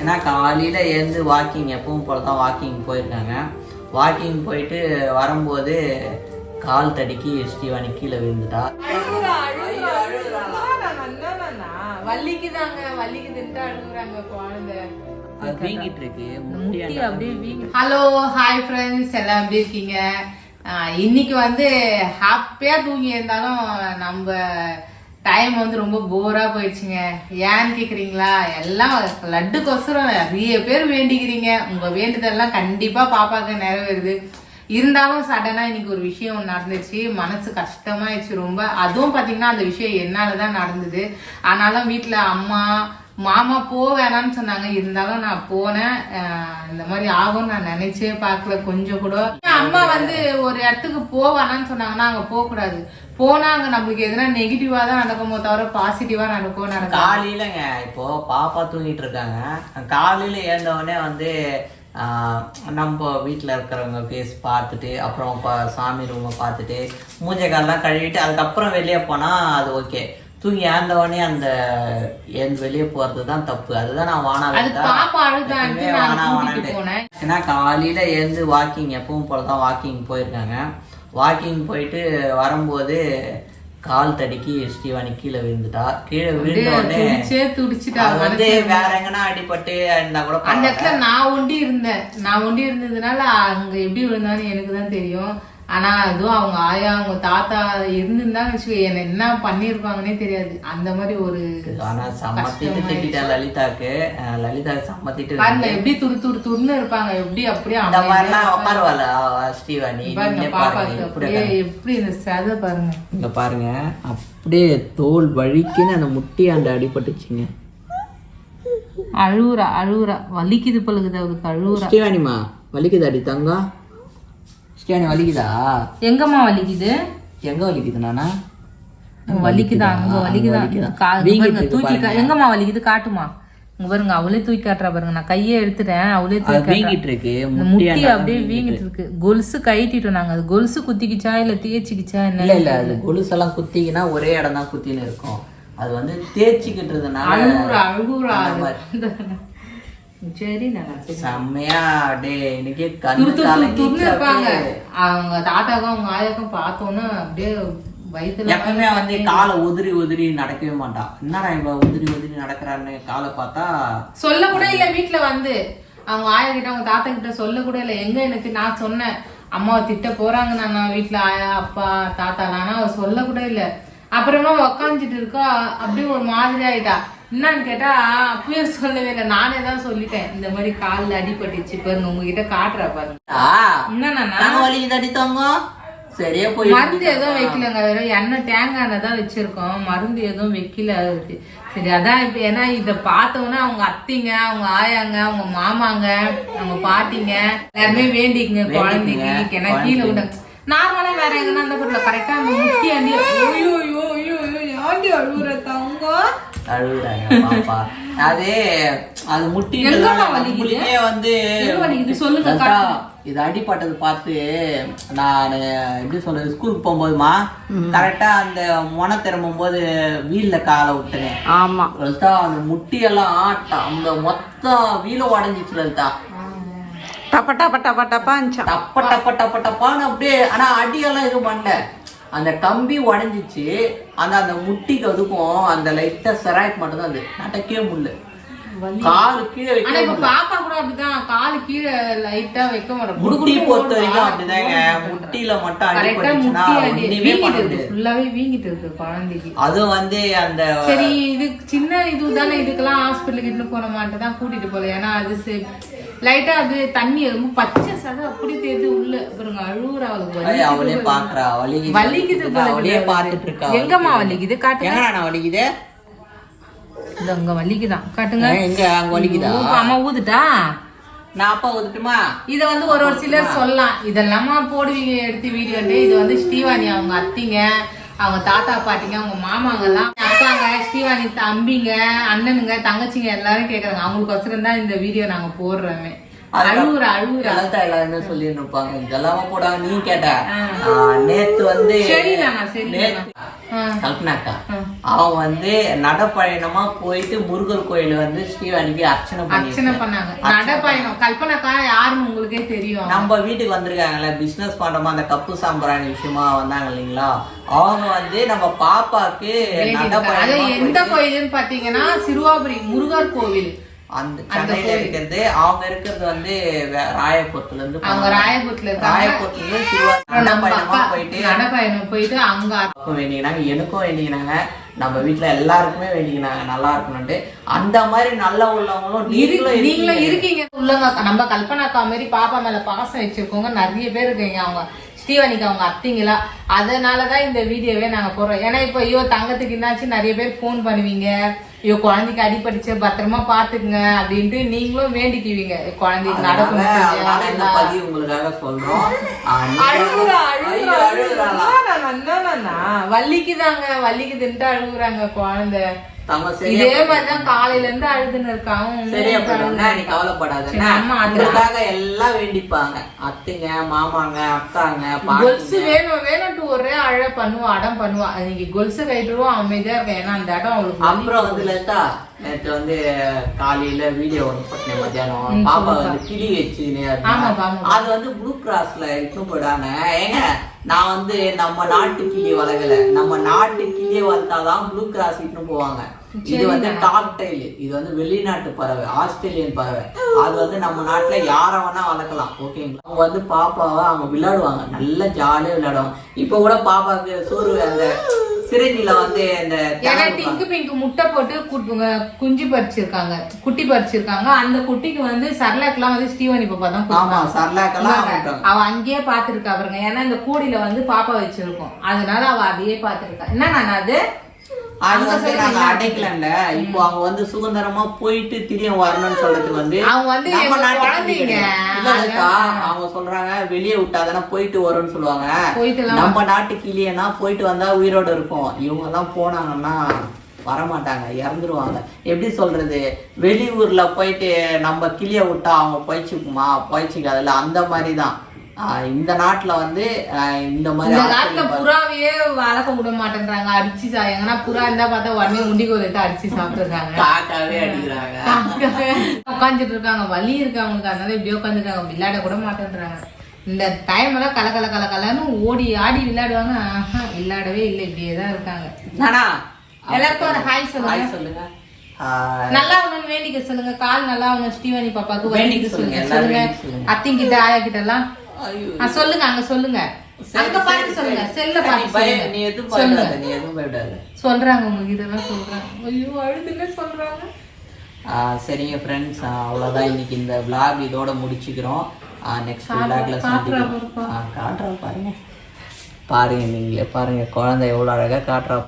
ஏன்னா காலையில் எழுந்து வாக்கிங் எப்பவும் போல தான் வாக்கிங் போயிருக்காங்க. வாக்கிங் போயிட்டு வரும்போது கால் தடுக்கி ஸ்ரீவாணி கீழே விழுந்துட்டா. வலிக்குதாங்க வலிக்குதுன்ட்டு அழுகுறாங்க குழந்தை ஹலோ ஹாய் ஃப்ரெண்ட்ஸ் எல்லாம் எப்படி இருக்கீங்க? இன்னைக்கு வந்து ஹாப்பியா தூங்கி இருந்தாலும் நம்ம டைம் வந்து ரொம்ப போரா போயிடுச்சுங்க. ஏன்னு கேக்குறீங்களா? எல்லாம் லட்டுக்கொசரம். நிறைய பேர் வேண்டிக்கிறீங்க. உங்க வேண்டுதெல்லாம் கண்டிப்பா பாப்பாக்கு நிறைவேறுது. இருந்தாலும் சடனா இன்னைக்கு ஒரு விஷயம் நடந்துச்சு. மனசு கஷ்டமாயிடுச்சு ரொம்ப. அதுவும் பாத்தீங்கன்னா அந்த விஷயம் என்னாலதான் நடந்தது. ஆனாலும் வீட்டில் அம்மா மாமா போ வேணாம்னு சொன்னாங்க. இருந்தாலும் நான் போனேன். இந்த மாதிரி ஆகும் நான் நினைச்சே பார்க்கல. கொஞ்சம் கூட. அம்மா வந்து ஒரு இடத்துக்கு போ வேணாம்னு சொன்னாங்கன்னா அங்க போக கூடாது. போனா அங்க நம்மளுக்கு எதுனா நெகட்டிவா தான் நடக்குமோ தவிர பாசிட்டிவா நடக்கும் நடக்கும் காலையிலங்க இப்போ பாப்பா தூங்கிட்டு இருக்காங்க. காலையில ஏந்தவொடனே வந்து நம்ம வீட்டில் இருக்கிறவங்க ஃபேஸ் பார்த்துட்டு அப்புறம் சாமி ரூமை பார்த்துட்டு மூஞ்ச காலெல்லாம் கழுவிட்டு அதுக்கப்புறம் வெளியே போனால் அது ஓகே தூங்கி ஏந்த உடனே அந்த எழுந்து வெளியே போகிறது தான் தப்பு. அதுதான் நான் வானா வானா ஏன்னா காலையில எழுந்து வாக்கிங் எப்பவும் போல தான் வாக்கிங் போயிருக்காங்க. வாக்கிங் போயிட்டு வரும்போது கால் தடுக்கி ஸ்ரீவாணி கீழே விழுந்துட்டா. கீழே விழுந்த உடனே துடிச்சே துடிச்சிட்டா வந்து வேற எங்கன்னா அடிபட்டு இருந்தா கூட அந்த இடத்துல நான் ஒண்டி இருந்தேன். நான் ஒண்டி இருந்ததுனால அங்க எப்படி விழுந்தான்னு எனக்கு தான் தெரியும். ஆனா அதுவும் அவங்க ஆயா அவங்க தாத்தா இருந்திருந்தாங்க வச்சுக்கோ என்ன என்ன பண்ணிருப்பாங்கன்னே தெரியாது. அந்த மாதிரி ஒரு ஆனா சம்மத்திட்டு திட்டிட்டா லலிதாக்கு லலிதா சம்மத்திட்டு பாருங்க எப்படி துரு துரு துருன்னு இருப்பாங்க எப்படி அப்படியே அமைதியா மாதிரிலாம் உட்காருவாள் ஸ்ரீவாணி பாப்பாக்கு அப்படியே எப்படி இந்த சதை பாருங்க. இங்க பாருங்க அப்படியே தோல் வழிக்குன்னு அந்த முட்டியாண்ட அடிபட்டுச்சுங்க. அழுவுறா அழுவுறா. வலிக்குது பழுகுது அவளுக்கு அழுவுறா. ஸ்ரீவாணிமா வலிக்குதா அடி தங்கம். ஸ்ரீவாணி வலிக்குதா? எங்கம்மா வலிக்குது? எங்க வலிக்குது நானா? வலிக்குதா? அங்க வலிக்குதா? தூக்கி எங்கம்மா வலிக்குது? காட்டுமா. இங்க பாருங்க அவளே தூக்கி காட்டுறா பாருங்க. நான் கையே எடுத்துட்டேன் அவளே தூக்கி இருக்கு. முட்டி அப்படியே வீங்கிட்டு இருக்கு. கொலுசு கழட்டிட்டோம் நாங்க. அது கொலுசு குத்திக்கிச்சா இல்ல தேய்ச்சிக்கிச்சா என்ன? இல்ல இல்ல. அது கொலுசெல்லாம் குத்திக்கினா ஒரே இடம் தான் குத்தின்னு இருக்கும். அது வந்து தேய்ச்சிக்கிட்டதுனால அழுகுறா அழுகுறா. அது. சரி நான். செம்மையா இருப்பாங்க அப்படியே. அவங்க தாத்தாக்கும் அவங்க ஆயாக்கும் பார்த்தோன்னா அப்படியே வயித்துல எப்பவுமே வந்து காலை உதிரி உதிரி நடக்கவே மாட்டான் என்னடா இவ உதிரி உதிரி நடக்கிறான்னு காலை பார்த்தா சொல்ல கூட இல்ல வீட்ல வந்து. அவங்க ஆயா கிட்ட அவங்க தாத்தா கிட்ட சொல்ல கூட இல்ல. எங்க எனக்கு நான் சொன்னேன் அம்மாவை திட்ட போறாங்க நான் வீட்ல ஆயா அப்பா தாத்தா. ஆனா அவ சொல்ல கூட இல்ல. அப்புறமா உக்காந்துட்டு இருக்கா அப்படியே ஒரு மாதிரி ஆயிட்டா. என்னன்னு கேட்டா அப்பயே சொல்லவே இல்லை. நானே தான் சொல்லிட்டேன். இந்த மாதிரி கால்ல அடிபட்டுச்சு பாருங்க உங்ககிட்ட காட்டுறா பாருங்க. என்னன்னா வலிக்குது அடித்தவங்க சரியா போய் மருந்து எதுவும் வைக்கலங்க. வெறும் எண்ணெய் தேங்காய் எண்ணெய் தான் வச்சிருக்கோம். மருந்து எதுவும் வைக்கல அதுக்கு சரி அதான் இப்ப ஏன்னா இத பார்த்தோன்னா அவங்க அத்தைங்க அவங்க ஆயாங்க அவங்க மாமாங்க அவங்க பாட்டிங்க எல்லாருமே வேண்டிக்குங்க குழந்தைக்கு. ஏன்னா கீழே விட நார்மலா வேற எங்கன்னா அந்த பொருள். கரெக்டா அந்த முட்டி அண்டி ஐயோ ஐயோ ஐயோ ஐயோ ஆண்டி அழுகுற தங்கம்? அழுகுறாங்க பாப்பா. அது அது? முட்டியே வந்து? சொல்லுங்க, இது அடிபட்டது பார்த்து நான் எப்படி சொல்றது ஸ்கூலுக்கு போகும்போதுமா கரெக்டா அந்த முனை திரும்பும் போது வீல்ல காலை விட்டுனேன். ஆமா. லலிதா அந்த முட்டியெல்லாம் அந்த மொத்தம் வீல உடஞ்சிச்சு லலிதா. டப்ப டப்ப டப்ப டப்பா டப்ப டப்ப டப்ப டப்பான்னு அப்படியே ஆனா அடியெல்லாம் எதுவும் பண்ணல. அந்த கம்பி உடஞ்சிச்சு அந்த அந்த முட்டிக்கு அதுக்கும் அந்த லைட்டாக செராய்க்கு மட்டும்தான் அது நடக்கவே முடியல காலு கீழே வைக்க ஆனா இப்ப பாப்பா கூட அப்படிதான் காலு கீழே லைட்டா வைக்க மாட்டோம் முட்டி பொறுத்த வரைக்கும் அப்படிதாங்க. முட்டியில மட்டும் கரெக்டா அடிபட்டுச்சுன்னா முட்டி அடி ஒண்ணுமே பண்ண வீங்கிட்டு இருக்கு. முடியாது. ஃபுல்லாவே வீங்கிட்டு இருக்கு குழந்தைக்கு. அதுவும் வந்து அந்த சரி இது சின்ன இது தானே இதுக்கெல்லாம் ஹாஸ்பிட்டலுக்கு இட்டு போன மாட்டேன் தான் கூட்டிட்டு போல. ஏன்னா அது லைட்டா அது தண்ணி ரொம்ப பச்சை சதை அப்படி தெரியுது உள்ள. பாருங்க அழுவுற அவளுக்கு அவளே பாக்குறா. வலிக்குது வலிக்குது எங்கம்மா வலிக்குது? காட்டுங்க. வலிக்குது? இந்த அங்க வலிக்குதான் காட்டுங்க எங்க அங்க வலிக்குதா? அம்மா ஊதுட்டா? நான் அப்பா ஊதுட்டுமா? இத வந்து ஒரு ஒரு சிலர் சொல்லலாம். இதெல்லாமா போடுவீங்க எடுத்து வீடியோட்டு இது வந்து ஸ்ரீவாணி அவங்க அத்திங்க அவங்க தாத்தா பாட்டிங்க அவங்க மாமாங்க எல்லாம் அப்பாங்க ஸ்ரீவாணி தம்பிங்க அண்ணனுங்க தங்கச்சிங்க எல்லாரும் கேக்குறாங்க. அவங்களுக்கு வசரம் தான் இந்த வீடியோ நாங்க போடுறோமே. அழுவுற அழுவுற. எல்லாத்தான் எல்லாருமே சொல்லிட்டு இருப்பாங்க இதெல்லாம போடாங்க நீ கேட்ட. நேத்து வந்து நேத்து ஆ. கல்பனாக்கா. அவன் வந்து நடப்பயணமா போயிட்டு முருகர் கோயில் வந்து ஸ்ரீவாணிக்கு அர்ச்சனை அர்ச்சனை பண்ணாங்க. நடைப்பயணம். கல்பனாக்கா யாருன்னு உங்களுக்கே தெரியும். நம்ம வீட்டுக்கு வந்திருக்காங்கல்ல பிசினஸ் பண்றோமா அந்த கப்பு சாம்பிராணி விஷயமா வந்தாங்க இல்லைங்களா? அவங்க வந்து நம்ம பாப்பாக்கு எந்த கோயிலுன்னு பாத்தீங்கன்னா சிறுவாபுரி முருகர் கோவில். அந்த சென்னையில இருக்கிறது அவங்க இருக்கிறது வந்து ராயபுரத்துல இருந்து அவங்க ராயபுரத்துல ராயபுரத்துல இருந்து அக்கா போயிட்டு நடைப்பயணம் போயிட்டு அங்க எனக்கும் வேண்டிக்கினாங்க எனக்கும் வேண்டிக்கினாங்க. நம்ம வீட்ல எல்லாருக்குமே வேண்டிக்கினாங்க நல்லா இருக்கணும்ட்டு அந்த மாதிரி நல்லா உள்ளவங்களும் நீங்களும் நீங்களும் இருக்கீங்க. உள்ளங்க நம்ம கல்பனாக்கா மாதிரி பாப்பா மேல பாசம் வச்சிருக்கவங்க நிறைய பேர் இருக்கீங்க. அவங்க ஸ்ரீவாணிக்கு அவங்க அத்திங்களா. அதனாலதான் இந்த வீடியோவே நாங்க போடுறோம். ஏன்னா இப்போ ஐயோ தங்கத்துக்கு என்னாச்சு? நிறைய பேர் ஃபோன் பண்ணுவீங்க. ஐயோ குழந்தைக்கு அடிபட்டுச்சு பத்திரமா பாத்துக்குங்க அப்படின்ட்டு நீங்களும் வேண்டிக்குவீங்க. குழந்தைக்கு நடக்கும் உங்களுக்காக சொல்றோம். ஐயோ, அழுகுறாளா? அழுகுறாங்க குழந்தை. இதே மாதிரிதான் காலையில இருந்து அழுதுன்னு இருக்காங்க. சரியா போயிடும்னா நீ கவலைப்படாத எல்லாம் வேண்டிப்பாங்க. அத்தைங்க மாமாங்க அக்காங்க கொலுசு வேணும் வேணும்ட்டு ஒரே அழ பண்ணுவா அடம் பண்ணுவா. இன்னைக்கு கொலுசு கட்டுருவோம் அமைதியா இருக்கேன் ஏன்னா அந்த இடம் அவளுக்கு. அப்புறம் வந்து லதா நேற்று வந்து காலையில வீடியோ ஒன்று போட்டேன் மத்தியானம். பாப்பா வந்து கிளி ஆமாப்பா. அது வந்து ப்ளூ கிராஸ்ல இட்டும் போயிடாங்க ஏங்க நான் வந்து நம்ம நாட்டு கிளி வளர்க்கல நம்ம நாட்டு கிளியை வளர்த்தாதான் ப்ளூ கிராஸ் இட்டும் போவாங்க. இது வந்து டாப் டைல் இது வந்து வெளிநாட்டு பறவை ஆஸ்திரேலியன் பறவை. அது வந்து நம்ம நாட்டுல யார வேணா வளர்க்கலாம் ஓகேங்களா அவங்க வந்து பாப்பாவை அவங்க விளையாடுவாங்க. நல்லா ஜாலியா விளையாடுவாங்க. இப்போ கூட பாப்பாக்கு சோறு அந்த சிறுநீல வந்து அந்த ஏன்னா டிங்கு பிங்கு முட்டை போட்டு குஞ்சு பறிச்சிருக்காங்க. குட்டி பறிச்சிருக்காங்க. அந்த குட்டிக்கு வந்து சர்லாக்கெல்லாம் வந்து ஸ்டீவன் இப்ப தான் ஆமா. சர்லாக்கெல்லாம். அவ அங்கேயே பாத்துருக்கா பாருங்க. ஏன்னா இந்த கூடியில வந்து பாப்பா வச்சிருக்கோம். அதனால அவ அதையே பாத்துருக்கா என்ன நான் அது? அது வந்து நாங்க. அடைக்கலங்க இப்போ அவங்க வந்து சுதந்திரமா போயிட்டு திரும்பி வரணும்னு சொல்றதுக்கு வந்து அவங்க வந்து அவங்க சொல்றாங்க வெளியே விட்டாதானே போயிட்டு வரும்னு சொல்லுவாங்க. நம்ம நாட்டு கிளியனா போயிட்டு வந்தா உயிரோட இருக்கும் இவங்க எல்லாம் போனாங்கன்னா வரமாட்டாங்க இறந்துருவாங்க. எப்படி சொல்றது? வெளியூர்ல போயிட்டு நம்ம கிளிய விட்டா அவங்க போயிச்சுக்குமா? போயிச்சுக்காதுல்ல. அந்த மாதிரி தான் இந்த நாட்டுல வந்து இந்த மாதிரி இந்த ஆட்கள் நாட்டுல புறாவையே வளர்க்க விட மாட்டேன்றாங்க அடிச்சு சா எங்கன்னா புறா இருந்தா பார்த்தா உடனே உண்டிகோல் எடுத்து அடிச்சு சாப்பிட்டுறாங்க. காக்காவே அடிக்கிறாங்க. உட்காந்துட்டு இருக்காங்க வலி இருக்கு அவங்களுக்கு அதனால இப்படியே உட்காந்துருக்காங்க விளையாட கூட மாட்டேன்றாங்க. இந்த டைம் எல்லாம் கல கல கல கலன்னு ஓடி ஆடி விளையாடுவாங்க. விளையாடவே இல்லை இப்படியே தான் இருக்காங்க. எல்லாருக்கும் ஒரு ஹாய் சொல்லுங்க. சொல்லுங்க. நல்லா வேண்டிக்க சொல்லுங்க. கால் நல்லா ஸ்ரீவாணி பாப்பாக்கு வேண்டிக்க சொல்லுங்க, சொல்லுங்க. அத்திங்கிட்ட ஆயா கிட்ட எல்லாம் சொல்லுங்க அங்க சொல்லுங்க. அங்க பார்த்து சரி, சொல்லுங்க. செல்ல பய- சொல்லுங்க. நீ எதுவும் பயப்படாத, நீ எதுவும் பயப்படாத. சொல்றாங்க உங்ககிட்ட எல்லாம் சொல்றாங்க. ஐயோ அழுதுன்னு சொல்றாங்க. சரிங்க ஃப்ரெண்ட்ஸ் அவ்வளோதான் இன்னைக்கு இந்த vlog இதோட முடிச்சுக்கிறோம். நெக்ஸ்ட் காட்டுறா சந்திக்கிறோம். காட்டுறா பாருங்க. பாருங்க நீங்களே பாருங்க. குழந்தை எவ்வளோ அழகா காட்டுறா